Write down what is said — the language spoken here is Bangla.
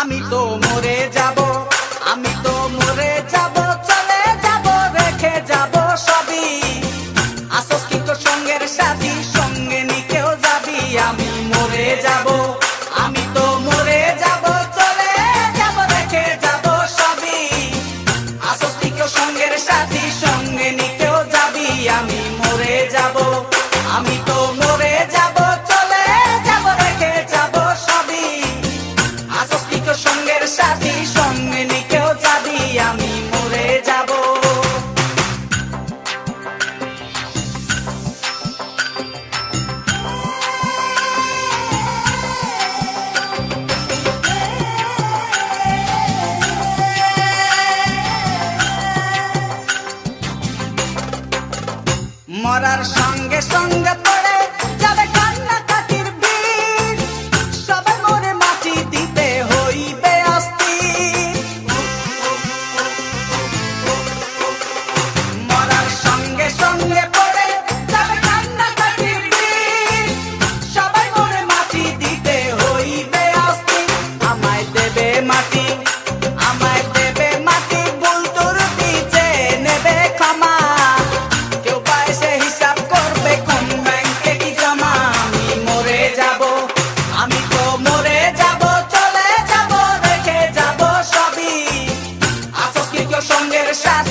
আমি তো মরে যাব, আমি তো মরে যাব, চলে যাব, রেখে যাব সবই। আসস কিন্তু সঙ্গের সাথী, সঙ্গে নিকেও যাবি। আমি মরে যাব, আমি তো মরে যাব, চলে যাব, রেখে যাব সবই। আসস কিন্তু সঙ্গের সাথী মরার সঙ্গে সঙ্গে shot.